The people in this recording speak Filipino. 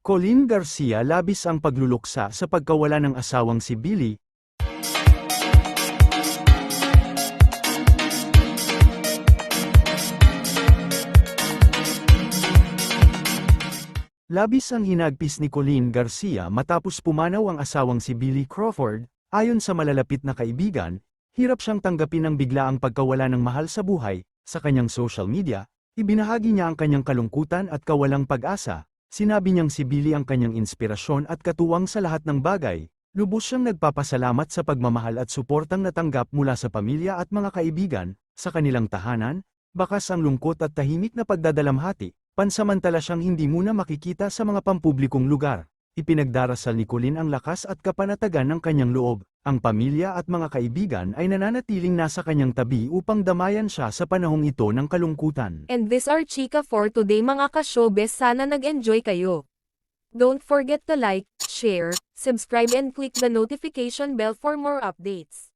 Colleen Garcia labis ang pagluluksa sa pagkawala ng asawang si Billy. Labis ang hinagpis ni Colleen Garcia matapos pumanaw ang asawang si Billy Crawford, ayon sa malalapit na kaibigan, hirap siyang tanggapin ang biglaang pagkawala ng mahal sa buhay, sa kanyang social media, ibinahagi niya ang kanyang kalungkutan at kawalang pag-asa, sinabi niyang si Billy ang kanyang inspirasyon at katuwang sa lahat ng bagay, lubos siyang nagpapasalamat sa pagmamahal at suportang natanggap mula sa pamilya at mga kaibigan, sa kanilang tahanan, bakas ang lungkot at tahimik na pagdadalamhati, pansamantala siyang hindi muna makikita sa mga pampublikong lugar. Ipinagdarasal ni Colleen ang lakas at kapanatagan ng kanyang loob. Ang pamilya at mga kaibigan ay nananatiling nasa kanyang tabi upang damayan siya sa panahong ito ng kalungkutan. And this are chika for today mga ka-showbiz sana nag-enjoy kayo. Don't forget to like, share, subscribe and click the notification bell for more updates.